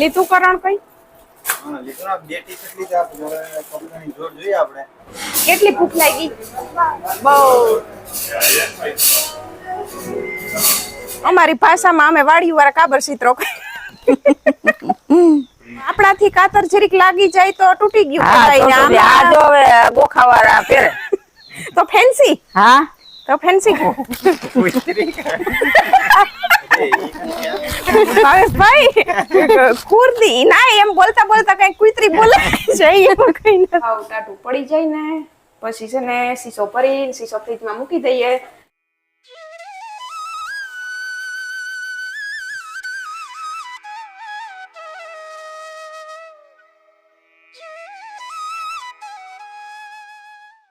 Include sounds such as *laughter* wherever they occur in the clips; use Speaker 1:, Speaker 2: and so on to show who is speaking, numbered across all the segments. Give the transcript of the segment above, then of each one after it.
Speaker 1: લીધું કરણ કઈ?
Speaker 2: હા લીધું ને બે ટી શર્ટ લીધા આપણે હવે કપડાની જોડ જોઈએ આપણે.
Speaker 1: કેટલી ભૂખ લાગી? બહુ. અમારી ભાષામાં અમે વાડી વાળા કાબર ચિત્રો આપણાથી કાતર જરીક લાગી જાય તો તૂટી ગયું
Speaker 3: આ જો હવે ગોખાવાળા પહેરે.
Speaker 1: તો ફેન્સી
Speaker 3: હા?
Speaker 1: તો ફેન્સી ભાઈ કુર્દી ના એમ બોલતા બોલતા કઈ કુતરી બોલે છે એમ કઈ ના આવ પડી જાય ને, પછી છે ને સીસો ભરીને સીસો ફ્રીજમાં મૂકી દઈએ.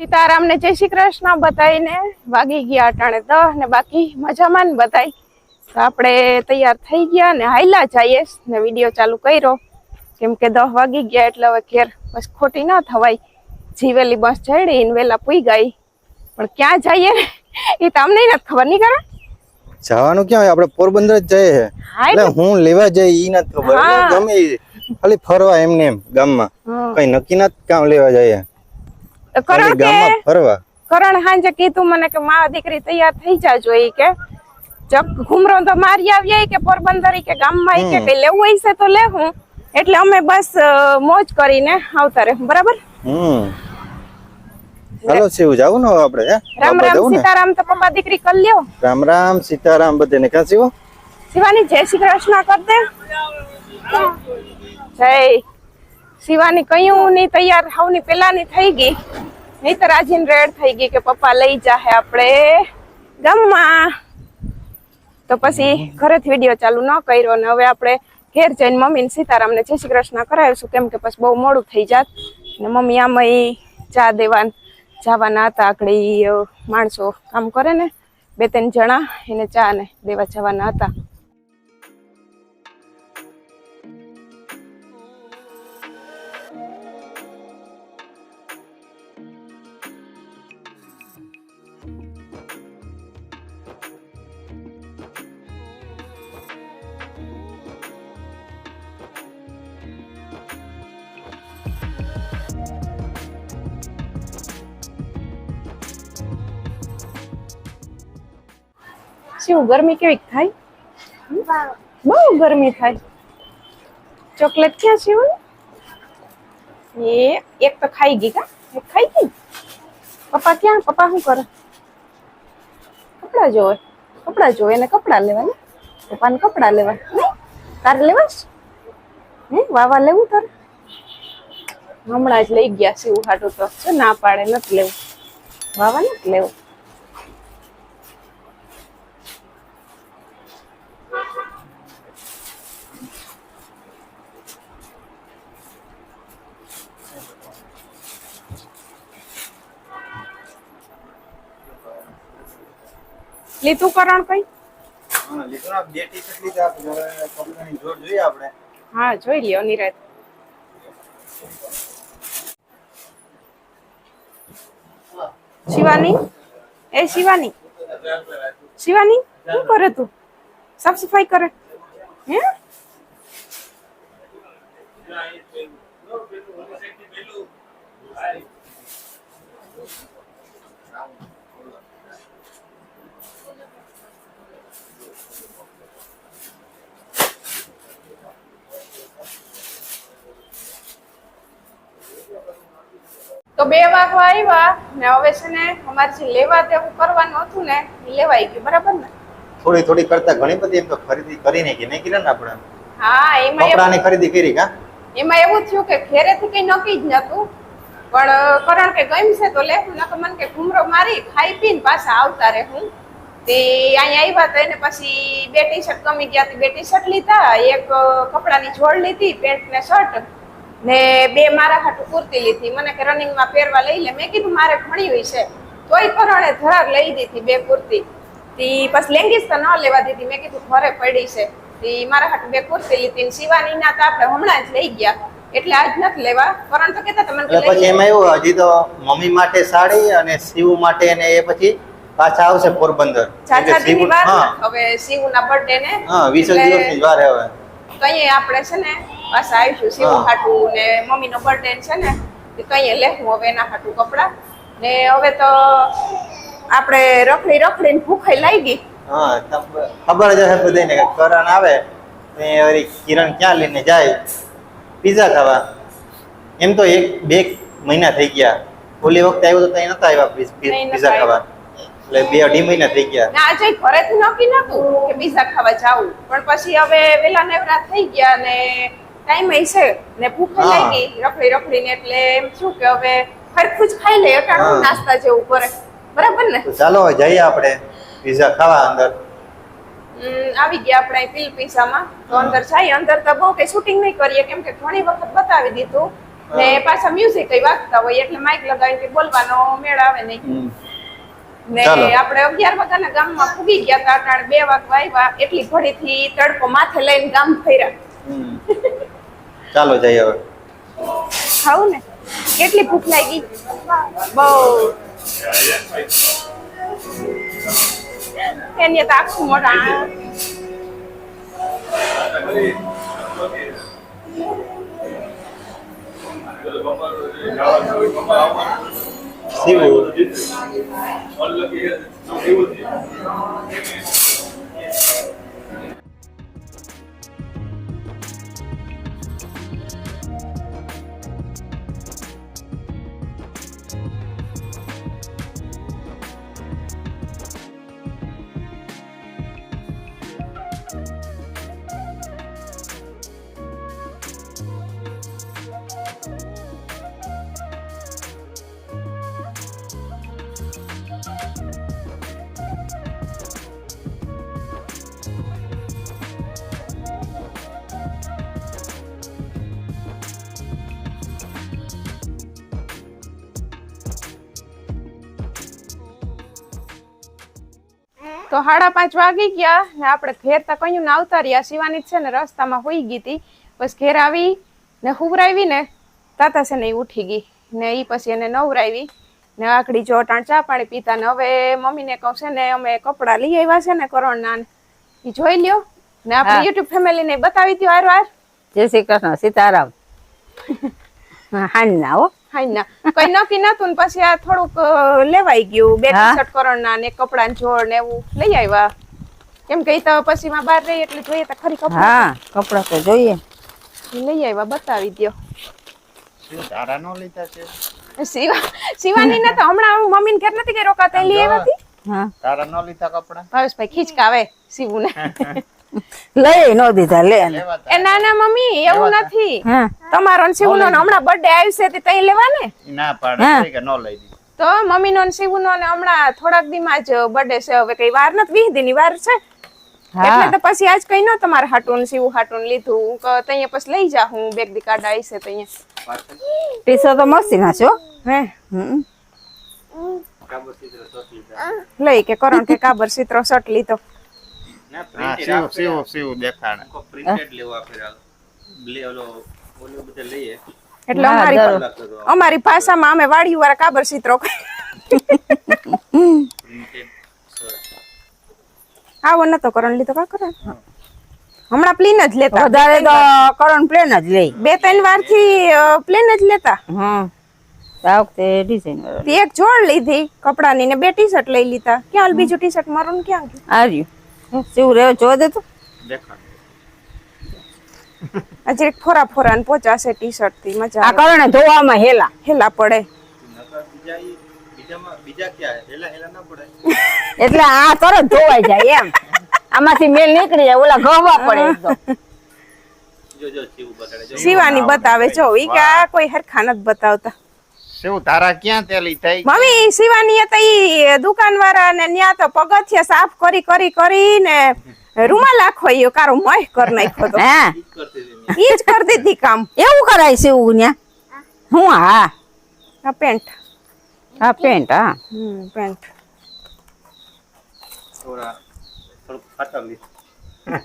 Speaker 1: સીતારામ ને જય શ્રી કૃષ્ણ બતાવીને વાગી ગયા અટાણે દહ ને બાકી મજામાં ને બતાઈ તો આપણે તૈયાર થઈ ગયા ને હાઈલા જઈએ ને વીડિયો ચાલુ કર્યો. કેમ કે દસ વાગી ગયા એટલે હવે ઘેર બસ ખોટી ના થવાય. જીવેલી બસ ચડી ને વહેલા પૂઈ ગઈ. પણ ક્યાં જઈએ? એ તમને નથી ખબર નહીં કરે
Speaker 2: જવાનું ક્યાં હોય? આપણે પોરબંદર જ જઈએ એટલે હું લેવા જઈ ઈ નથી ખબર. ગમે ખાલી ફરવા એમને એમ ગામમાં. કઈ નક્કી નથી કામ લેવા જઈએ.
Speaker 1: કરણ
Speaker 2: ગામમાં ફરવા.
Speaker 1: કરણ હાંજે કીધું મને કે મા દીકરી તૈયાર થઈ જાજો ઈ કે. ઘુમરો તો મારી આવીએ કે પોરબંદર કે ગામમાં કે કઈ લેવું હોય છે તો લેવું. એટલે અમે બસ મોજ કરીને આવતા રહે. બરાબર?
Speaker 2: હાલો શિવ જાવું ને આપણે
Speaker 1: રામ રામ સીતારામ તો પપ્પા દીકરી કર લ્યો.
Speaker 2: રામ રામ સીતારામ બધે ને ક્યાં
Speaker 1: શિવાની જય શ્રી કૃષ્ણ કર દે. જય. શિવાની કયું ની તૈયાર હવની પેલાની થઈ ગઈ. નહીતર આજીન રેડ થઈ ગઈ કે પપ્પા લઈ જાહે આપણે. ગામમાં. તો પછી ઘરેથી વીડિયો ચાલુ ન કર્યો ને હવે આપણે ઘેર જઈને મમ્મી ને સીતારામને જય શ્રી કૃષ્ણ કરાવીશું. કેમ કે પછી બહુ મોડું થઈ જાત. ને મમ્મી આમાં ચા દેવા જવાના હતા. આગળ ઈ, માણસો કામ કરે ને બે ત્રણ જણા એને ચા ને દેવા જવાના હતા. શું, ગરમી કેવી થાય? બહુ ગરમી થાય. ચોકલેટ ક્યાં છે? એ, એક તો ખાઈ ગઈ કા? એક ખાઈ ગઈ? પપ્પા ક્યાં? પપ્પા શું કરે? કપડા જોવે. કપડા જોવે, એને કપડા લેવા ને પપ્પાને કપડા લેવા. તારે લેવા હે, વાવા લેવું તારે? હમણાં જ લઈ ગયા છે હાટું તો. ના પાડે, નથી લેવું. વાવા નથી લેવું. લીધું કરણ ભાઈ
Speaker 2: હા લીધું ને બે ટી શર્ટ લીધા આપણે કપડાની જોડ જોઈએ આપણે.
Speaker 1: હા જોઈ લ્યો નિરાત. શિવાની? એ શિવાની? શિવાની શું કરે તું? સાફ સફાઈ કરે? હે? તો બે વાગવા આવ્યા ને હવે છે ને અમારે જે લેવા તેવું કરવાનું હતું ને એ લેવાઈ ગયું બરાબર ને?
Speaker 2: થોડી થોડી કરતા ઘણી બધી એમ તો ખરીદી કરીને કે નહીં કરી ને આપણે?
Speaker 1: હા એમાં
Speaker 2: કપડાની ખરીદી કરી કા?
Speaker 1: એમાં એવું થયું કે ઘેરેથી કઈ નક્કી જ નતું પણ કારણ કરણ કે છે તો લેવું નકર મને કે ઘૂમરો મારી ખાઈ પીને પાછા આવતા રહે હું. તે અહીંયા આવ્યા તો એને પછી બે ટી શર્ટ ગમી ગયા તે બે ટી શર્ટ લીધા એક કપડાની જોડ લીધી પેન્ટ ને શર્ટ ને બે મારા હાટુ કુર્તી લીધી. મને કે રનિંગમાં પહેરવા લઈ લે. મેં કીધું મારે ઘણી હોય છે. તોય પરણે ધરાર લઈ દીધી બે કુર્તી. તી પછી લેંગીસ તો ન લેવા દીધી. મેં કીધું ઘરે પડી છે. તી મારા હાટુ બે કુર્તી લીધી ને શિવાની ના તો આપણે હમણાં જ લઈ ગયા. એટલે આજ નથી લેવા. કરણ તો કહેતા હતા મને કે
Speaker 2: એટલે પછી એમાં એવું હજી તો મમ્મી માટે સાડી અને શિવ માટે ને એ પછી પાછા આવશે પોરબંદર.
Speaker 1: હવે
Speaker 2: શિવ
Speaker 1: ના બર્થડે ને
Speaker 2: હા વીસ દિવસની વાર હવે.
Speaker 1: તો અહીંયા આપણે છે ને પાછા આવીશું
Speaker 2: સીવું
Speaker 1: હાટું ને મમ્મીનો બર્થડે છે ને એ કઈ લેવું હવે એના હાટું કપડાં. ને હવે તો આપણે રખડી રખડીને ભૂખાઈ લાગી
Speaker 2: હા ખબર જ હશે બધાને કે કરણ આવે ને વળી કિરણ ક્યાં લઈને જાય? પીઝા ખાવા. એમ તો એક બે મહિના થઈ ગયા. ઓલી વખતે આવ્યો તો ત્યાં નતા આવ્યા પીઝા ખાવા. એટલે બે અઢી મહિના થઈ ગયા.
Speaker 1: ના આજે ઘરેથી નક્કી નતું કે પીઝા ખાવા જાવું પણ પછી હવે વેલા નેવરા થઈ ગયા ને ટાઈમ છે ને ભૂખ. લાગી રખડી રખડીને એટલે એમ શું કે હવે ખરખું જ ખાઈ લે અટાણું. નાસ્તા જેવું કરે. બરાબર ને?
Speaker 2: ચાલો જઈએ આપણે પીઝા ખાવા અંદર.
Speaker 1: આવી ગયા આપણે પીલ પીઝામાં તો અંદર જાય અંદર તો બહુ કઈ શૂટિંગ નહીં કરીએ કેમ કે ઘણી વખત બતાવી દીધું. ને પાછા મ્યુઝિક વાગતા હોય એટલે માઇક લગાવીને બોલવાનો મેળ આવે નહીં. ને. આપણે અગિયાર વાગ્યાના ગામમાં ફૂગી ગયા હતા અટાણે બે વાગવા આવ્યા એટલી ઘડીથી તડકો માથે લઈને ગામ ફર્યા.
Speaker 2: ચાલો જઈએ હવે.
Speaker 1: ખાવું ને? કેટલી ભૂખ લાગી? બહુ. એની તો આખું મોટા
Speaker 2: સીવું
Speaker 1: તો સાડા પાંચ વાગી ગયા. ને આપણે ઘેર તો કયું ના આવતા રહ્યા. શિવાની છે ને રસ્તામાં હોઈ ગઈ હતી. બસ ઘેર આવી ને હુવરાવી ને તાતા છે ને ઉઠી ગઈ. ને એ પછી એને નવરાવી. ને આકડી જો અટાણ ચા પાણી પીતા ને હવે મમ્મીને કહું છે ને અમે કપડાં લઈ આવ્યા છે ને કરણના એ જોઈ લ્યો. ને આપણે. યુટ્યુબ ફેમિલીને બતાવી દો હાર વાર
Speaker 3: જય શ્રી કૃષ્ણ. સીતારામ. *laughs* હાન ના હો.
Speaker 1: હાઈ ના. કઈ નક્કી નતું ને પછી આ થોડુંક લેવાઈ ગયું. બે ટી શર્ટ કરણના ને કપડાં જોડ ને એવું લઈ આવ્યા. કેમ કે તો પછી માં બહાર રહી એટલે જોઈએ તો ખરી કપડાં.
Speaker 3: હા કપડા તો જોઈએ.
Speaker 1: લઈ આવ્યા બતાવી દ્યો.
Speaker 2: તારા નો લીધા છે?
Speaker 1: શિવા શિવાની ને તો હમણાં હું મમ્મીને ઘેર નથી ગઈ રોકાતા લઈ આવ્યા હતી
Speaker 2: તારા નો લીધા કપડા?
Speaker 1: ભાવેશભાઈ ખીચકા આવે શિવુ ને *laughs*
Speaker 3: લઈ નો દીધા લે
Speaker 1: એ ના ના મમ્મી એવું નથી. તમારો શિવનો હમણાં બર્થડે આવશે તે તઈ લેવા ને
Speaker 2: ના પાડે કે નો લઈ દીધું.
Speaker 1: તો મમ્મી નો શિવનો ને હમણાં થોડાક દીમાં જ બર્થડે છે હવે કઈ વાર નથી વીસની વાર છે. એટલે તો પછી આજ કઈ ન તમારે હાટુન શિવ હાટું લીધું. હું તઈએ પછી લઈ જા હું બેગ દી આવી છે તઈએ
Speaker 3: પીસો તો મસ્તી ના છો
Speaker 1: હે. લઈ કે કરણ કે કાબર સિત્રો શર્ટ લીધો.
Speaker 4: હા
Speaker 2: printed
Speaker 4: સીવું
Speaker 2: આપે.
Speaker 4: સીવું સીવું દેખાડે.
Speaker 2: આખો printed લેવો આપણે આ. ઓલો ઓલું લઈએ.
Speaker 1: એટલે અમારી ભાષામાં અમે વાડી વાળા કાબર
Speaker 2: ચિત્રો
Speaker 1: આવો નતો કરણ લીધો કા કરણ? હમણાં પ્લેન જ લેતા.
Speaker 3: વધારે તો કરણ પ્લેન જ લઈ
Speaker 1: બે ત્રણ વારથી પ્લેન જ લેતા.
Speaker 3: હા. આ વખતે ડિઝાઇન વાળો
Speaker 1: એક જોડ લીધી કપડાની ને બે ટી શર્ટ લઈ લીધા. ક્યાં બીજું ટી શર્ટ મારું ક્યાં
Speaker 3: આ રહ્યું. શિવ રહ્યો જો દે તો.
Speaker 1: આજે એક ફોરા ફોરા ને પોચાશે ટી શર્ટથી મજા
Speaker 3: આ કારણે ધોવામાં હેલા.
Speaker 1: હેલા પડે.
Speaker 2: નકર બીજા ઈ- બીજામાં- બીજા ક્યાં? હે? હેલા હેલા ના પડે.
Speaker 3: એટલે આ તરત ધોવાઈ જાય એમ. આમાંથી મેલ નીકળી જાય ઓલા ઘવા પડે
Speaker 1: શિવાની બતાવે જો ઈ કા કોઈ હરખા નથી બતાવતા.
Speaker 4: શું તારા ક્યાં તેલી થઈ?
Speaker 1: મમ્મી શિવાની હતા ઈ દુકાન વાળા ને ન્યા તો પગથિયા સાફ કરી કરી કરી ને રૂમાલ આખો યો કારો મોહ કર નાખ્યો તો.
Speaker 3: હા?
Speaker 2: ઈ જ
Speaker 1: કરી દીધી કામ.
Speaker 3: એવું કરાય શિવ ન્યા? હું હા.
Speaker 1: આ પેન્ટ.
Speaker 3: હા પેન્ટ હા.
Speaker 1: હમ પેન્ટ.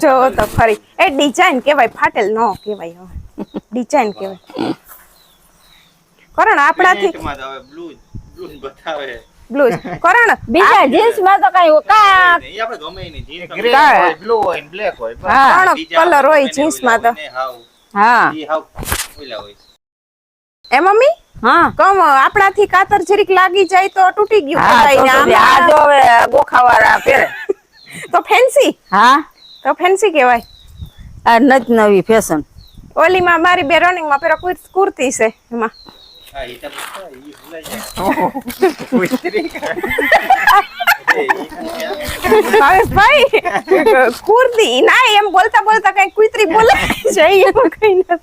Speaker 1: જો તો ખરી. એ ડિઝાઇન કેવાય ફાટેલ નો કેવાય હવે. ડિઝાઇન કેવાય કરણ આપણાથી બ્લુઝ *laughs* કરણ
Speaker 3: બીજા જીન્સમાં તો કઈ કા
Speaker 2: આપણે ગમે નહીં. jeans
Speaker 4: ગ્રે હોય બ્લુ હોય બ્લેક હોય
Speaker 3: હા.
Speaker 1: કલર હોય જીન્સમાં તો.
Speaker 2: ઓલા
Speaker 3: હા.
Speaker 2: ઈ હાવ ઓલા હોય
Speaker 1: એ મમ્મી?
Speaker 3: હા.
Speaker 1: કમ આપણાથી કાતર જરીક લાગી જાય તો તૂટી ગયું
Speaker 3: હા તો આ જો હવે ગોખાવાળા પહેરે. *laughs*
Speaker 1: તો ફેન્સી
Speaker 3: હા.
Speaker 1: તો ફેન્સી કહેવાય.
Speaker 3: આ નજ નવી ફેશન
Speaker 1: ઓલીમાં મારી બે રનિંગમાં પેલા કુર- કુર્તી છે એમાં.
Speaker 2: તો પૂછતા, ઈ ભૂલાઈ જાય.
Speaker 4: કુતરી.
Speaker 2: એ, ઈ ક્યાં?
Speaker 1: હવે ભાઈ કુર્તી ના એમ બોલતા બોલતા કઈ કુતરી બોલે જાય એવું કઈ નથી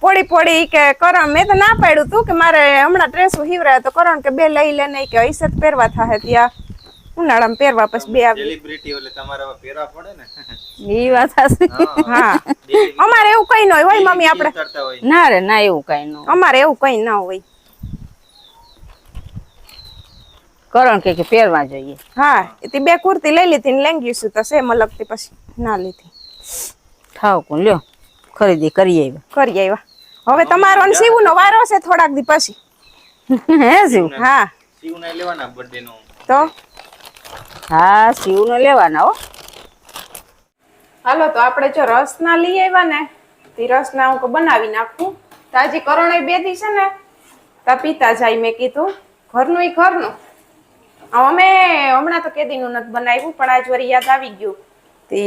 Speaker 1: પોડી પોડી કે કરણ મેં તો ના પાડ્યું તું કે મારે હમણાં ડ્રેસ હિવરાય તો કરણ કે બે લઈ લે નહીં કે જ પહેરવા થાય ત્યાં ઉનાળામાં પહેરવા પછી બે આવી
Speaker 2: સેલિબ્રિટી એટલે તમારે હવે પહેરવા પડે ને?
Speaker 3: એ વાત હશે
Speaker 1: હા અમારે એવું કઈ ન હોય હોય મમ્મી આપણે.
Speaker 3: ના રે ના એવું કઈ ન
Speaker 1: અમારે એવું કઈ ના હોય.
Speaker 3: કરણ કે કે પહેરવા જોઈએ.
Speaker 1: હા તે બે કુર્તી લઈ લીધી ને લેંગી શું તો સેમ લગતી પછી ના લીધી.
Speaker 3: ખાવ કોણ લ્યો ખરીદી કરી આવ્યા.
Speaker 1: કરી આવ્યા. હવે તમારો ને શિવનો વારો છે થોડાક દી પછી.
Speaker 3: હે સીવું
Speaker 1: હા.
Speaker 2: શિવના લેવાના બર્થડે નો.
Speaker 1: તો?
Speaker 3: હા શિવ નો લેવાના હો.
Speaker 1: હાલો, તો આપણે જો રસ ના લઈ આવ્યા ને, તે રસ ના હું બનાવી નાખું. તાજી કરણ બે દી છે ને, તા પીતા જાય મેં કીધું. ઘરનું એ ઘરનું. અમે હમણાં તો કેદીનું નથી બનાવ્યું, પણ આજ વરી યાદ આવી ગયું. તે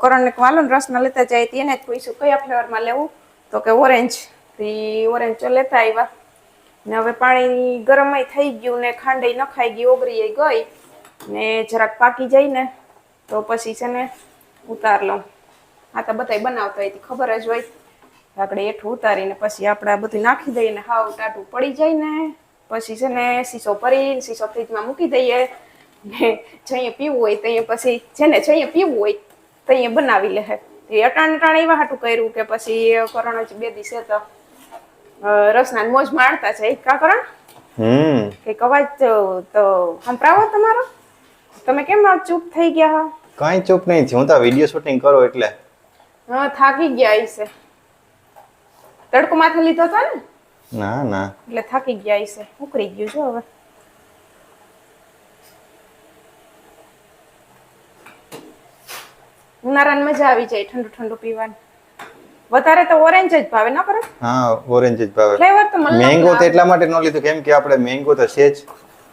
Speaker 1: કરણને ને રસ ના લેતા જાય તેને જ પૂછ્યું, કયા ફ્લેવરમાં લેવું? તો કે ઓરેન્જ. તે, ઓરેન્જ લેતા આવ્યા. ને હવે પાણી ગરમય થઈ ગયું ને ખાંડઈ નખાઈ ગઈ, ઓગળી ગઈ. ને જરાક પાકી જાય ને તો પછી છે ને ઉતાર લઉં. આ તો બધા બનાવતા હોય ખબર જ હોય. આપણે એઠું ઉતારીને પછી આપણે આ બધું નાખી દઈએ ને હાવ ટાટું પડી જાય ને. પછી છે ને શીશો ભરીને શીશો ફ્રીજમાં મૂકી દઈએ. ને જઈએ પીવું હોય તો પછી જેને જઈએ પીવું હોય તો બનાવી લે એ અટાણ અટાણ એવા હાટું કર્યું કે પછી કરણ જ બે દિવસે તો રસના મોજ માણતા છે કા કરણ?
Speaker 2: હમ.
Speaker 1: કે કવાજ તો તો સંભળાવો તમારો. તમે કેમ આ ચૂપ થઈ ગયા
Speaker 2: કઈ ચૂપ નહીં થયું. હું તો વીડિયો શૂટિંગ કરો એટલે.
Speaker 1: હા થાકી ગયા હશે તડકો માથે લીધો હતો ને?
Speaker 2: ના ના.
Speaker 1: એટલે થાકી ગયા હશે ઉકળી ગયું છે હવે. ઉનાળાની મજા આવી જાય ઠંડુ ઠંડુ પીવાની. વધારે તો ઓરેન્જ જ ભાવે ના કરે
Speaker 2: હા ઓરેન્જ જ ભાવે.
Speaker 1: ફ્લેવર તો મને
Speaker 2: મેંગો તો એટલા માટે ન લીધું કેમ કે આપણે મેંગો તો છે જ.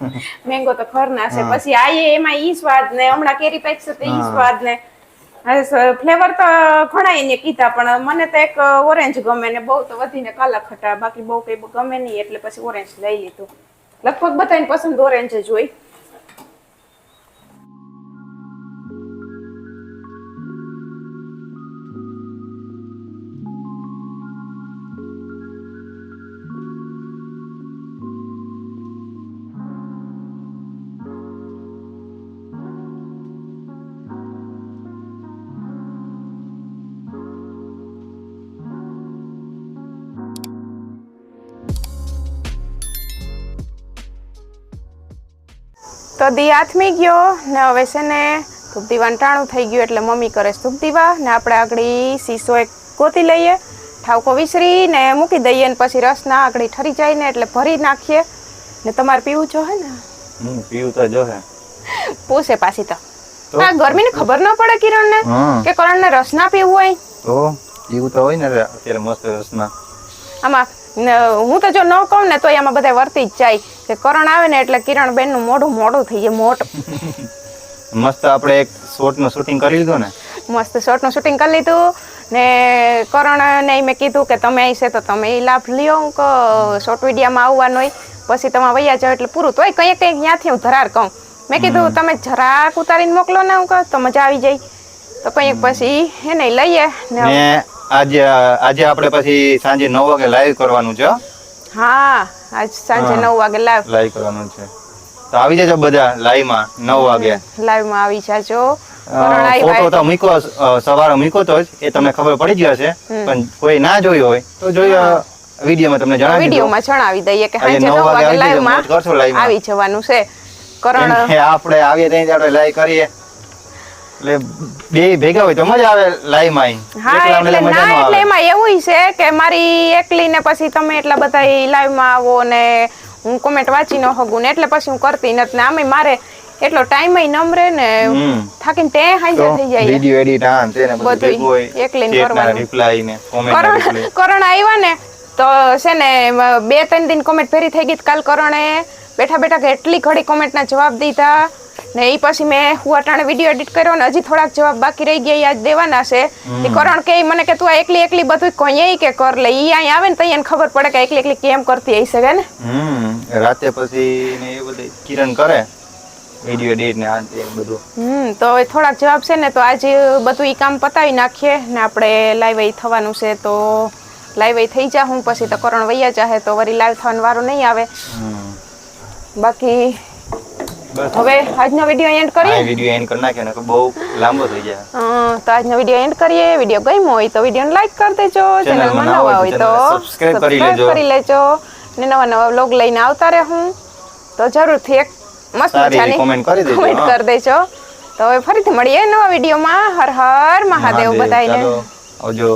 Speaker 2: *laughs*
Speaker 1: મેંગો તો ખરના છે. પછી આયે એમાં ઈ સ્વાદ ને હમણાં કેરી પેક છે તો ઈ સ્વાદ ને. ફ્લેવર તો ઘણા એને કીધા પણ મને તો એક ઓરેન્જ ગમે ને બહુ તો વધીને કાલા ખટા બાકી બહુ કઈ ગમે નહીં એટલે પછી ઓરેન્જ લઈ લીધું. લગભગ બધાને પસંદ ઓરેન્જ જ હોય. તો દી આથમી ગયો ને હવે છે ને ધૂપ દીવાનું ટાણું થઈ ગયું એટલે મમ્મી કરે છે ધૂપ દીવા ને આપણે આગળ શીશો એક ગોતી લઈએ ઠાવકો વિસરી ને મૂકી દઈએ ને પછી રસના આગળ ઠરી જાય ને એટલે ભરી નાખીએ. ને તમારે પીવું જો હે ને.
Speaker 2: પીવું તો જો હે.
Speaker 1: પૂછે પાછી તો.
Speaker 2: તો?
Speaker 1: ગરમી ગરમીની ખબર ન પડે કિરણ
Speaker 2: ને
Speaker 1: કે કરણને રસ ના પીવું હોય?
Speaker 2: તો? પીવું તો હોય ને અત્યારે મસ્ત રસના.
Speaker 1: આમાં ન- હું તો જો ન કહું ને તો એમાં બધા વર્તી જ જાય. કે કરણ આવે ને એટલે કિરણ બેનનું મોઢું મોઢું થઈ જાય મોટું. *laughs*
Speaker 2: મસ્ત આપણે એક શોર્ટનું શૂટિંગ કરી લીધું ને?
Speaker 1: મસ્ત શોર્ટનું શૂટિંગ કરી લીધું. ને કરણને મેં કીધું કે તમે અહીં છે તો તમે એ લાભ લ્યો. કે શોર્ટ વિડીયામાં આવવાનો હોય પછી તમે વૈયા જાઓ એટલે પૂરું. તોય કંઈક કંઈક ત્યાંથી હું ધરાર કહું. મેં કીધું તમે જરાક ઉતારીને મોકલો ને હું કહું તો મજા આવી જાય. તો કંઈક પછી એને લઈએ ને
Speaker 2: આજે આજે આપણે પછી સાંજે નવ વાગે લાઈવ કરવાનું છે.
Speaker 1: હા આજ સાંજે. નવ વાગે લાઈવ
Speaker 2: લાઈવ કરવાનું છે. તો આવી જજો બધા લાઈવમાં નવ વાગે.
Speaker 1: લાઈવમાં આવી જાજો.
Speaker 2: ફોટો તો મૂકો સવારે મૂકો તો જ એ તમને ખબર પડી જ હશે. પણ કોઈ ના જોયું હોય તો જોઈ વિડીયોમાં તમને જણાવી વીડિયો
Speaker 1: વિડીયોમાં જણાવી દઈએ કે સાંજે
Speaker 2: નવ વાગે live માં.
Speaker 1: આવી જવાનું છે. કરણ.
Speaker 2: આપણે આવીએ ત્યાં જ આપણે લાઈવ કરીએ. એટલે બે ભેગા હોય તો મજા આવે લાઈવમાં
Speaker 1: હા એટલે ના એટલે એમાં એવું છે કે મારી એકલી ને પછી તમે એટલા બધા લાઈવમાં આવો ને હું કોમેન્ટ વાંચી ન હગું ને એટલે પછી હું કરતી નથી ને આમે મારે એટલો ટાઈમ નમ રે ને. થાકીને તે હાંજા થઈ જાય
Speaker 2: વિડિયો એડિટ આ ને તેને બધું હોય
Speaker 1: એકલીને
Speaker 2: Chat
Speaker 1: કરવાનું.
Speaker 2: રિપ્લાય ને કોમેન્ટ ના.
Speaker 1: કરણ આવ્યા ને તો છે ને બે ત્રણ દિન કોમેન્ટ ફેરી થઈ ગઈ કાલ કરણે બેઠા બેઠા કેટલી ઘડી કોમેન્ટના જવાબ દીધા ને એ પછી મેં હું અટાણે વીડિયો એડિટ કર્યો ને હજી થોડાક જવાબ બાકી રહી ગયા આજ દેવાના છે. એ કરણ કે મને કે તું આ એકલી એકલી બધું કોઈ કે કર લે ઈ અહીં આવે ને તો એને ખબર પડે કે એકલી એકલી કેમ કરતી હઈ શકે ને?
Speaker 2: હમ રાતે પછી ને એ બધું કિરણ કરે વિડિયો એડિટ ને આ બધું.
Speaker 1: હમ તો હવે થોડાક જવાબ છે ને તો આજે બધું ઈ કામ પતાવી નાખીએ ને આપણે લાઈવ થવાનું છે તો લાઈવ થઈ જા હું પછી તો કરણ વૈયા જાહે તો વળી લાઈવ થવાનો વારો નહીં આવે. બાકી હવે આજનો વીડિયો એન્ડ કરીએ?
Speaker 2: આ વિડિયો એન્ડ કરી નાખ્યો ને બહુ લાંબો થઈ જાય.
Speaker 1: તો આજનો વીડિયો એન્ડ કરીએ. વીડિયો ગમ્યો હોય તો વિડીયોને લાઈક કરી દેજો. ચેનલમાં નવા હોય તો
Speaker 2: સબસ્ક્રાઇબ કરી લેજો.
Speaker 1: કરી લેજો. ને નવા નવા વ્લોગ લઈને આવતા રહે. હું તો જરૂરથી એક મસ્ત મજાની
Speaker 2: કોમેન્ટ કરી દેજો,
Speaker 1: comment કરી દેજો. તો હવે ફરીથી મળીએ નવા વિડીયોમાં હર હર મહાદેવ
Speaker 2: મહાદેવ,
Speaker 1: બધાને
Speaker 2: આવજો.